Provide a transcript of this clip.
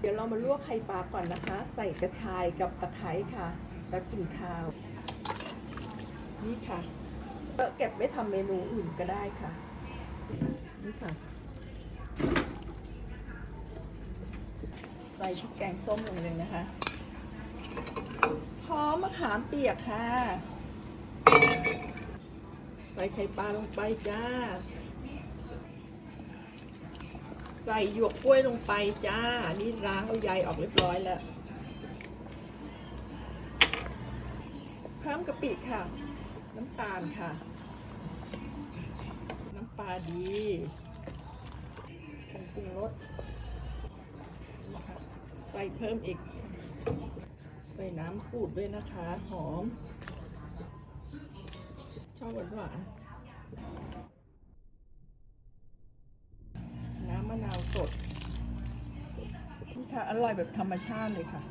เดี๋ยวเรามาลวกไข่ปลาก่อนนะคะ ใส่กระชายกับตะไคร้ค่ะ แล้วกลิ่นคาว นี่ค่ะเก็บไว้ทำเมนูอื่นก็ได้ค่ะ นี่ค่ะ ใส่พริกแกงส้มลงเลยนะคะ พร้อมมะขามเปียกค่ะ ใส่ไข่ปลาลงไปจ้า ใส่หยวกกล้วยลงไปจ้า นี่ล้างเอาใยออกเรียบร้อยแล้ว เพิ่มกะปิค่ะ น้ำตาลค่ะ น้ำปลาดีผงปรุงรสใส่เพิ่มอีก ใส่น้ำขูดด้วยนะคะ หอม ชอบหวานหวานๆน้ำมะนาว สดนี่ค่ะอร่อยแบบธรรมชาติเลยค่ะ